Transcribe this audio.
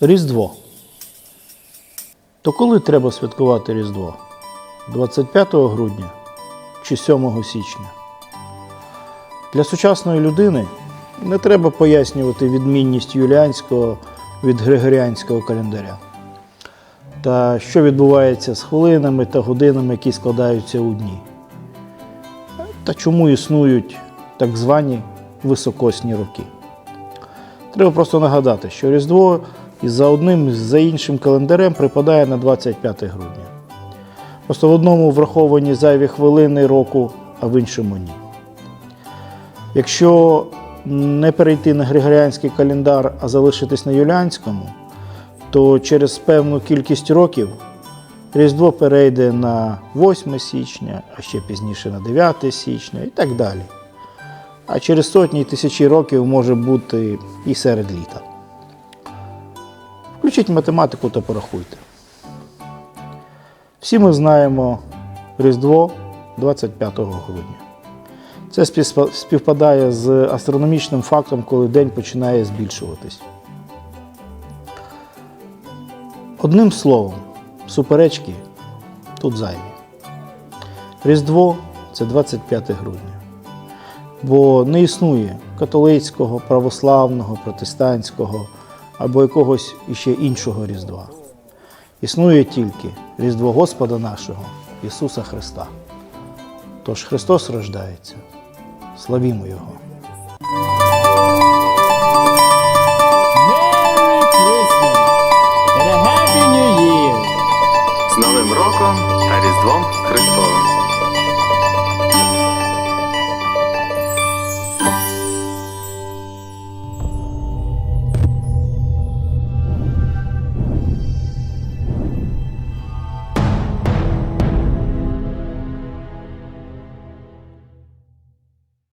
Різдво. То коли треба святкувати Різдво? 25 грудня чи 7 січня? Для сучасної людини не треба пояснювати відмінність юліанського від григоріанського календаря. Та що відбувається з хвилинами та годинами, які складаються у дні. Та чому існують так звані високосні роки. Треба просто нагадати, що Різдво і за одним за іншим календарем припадає на 25 грудня. Просто в одному враховані зайві хвилини року, а в іншому ні. Якщо не перейти на григоріанський календар, а залишитись на юліанському, то через певну кількість років Різдво перейде на 8 січня, а ще пізніше на 9 січня і так далі. А через сотні і тисячі років може бути і серед літа. Включіть математику та порахуйте. Всі ми знаємо Різдво 25 грудня. Це співпадає з астрономічним фактом, коли день починає збільшуватись. Одним словом, суперечки тут зайві. Різдво це 25 грудня. Бо не існує католицького, православного, протестантського або якогось іще іншого Різдва. Існує тільки Різдво Господа нашого Ісуса Христа. Тож Христос рождається. Славімо Його!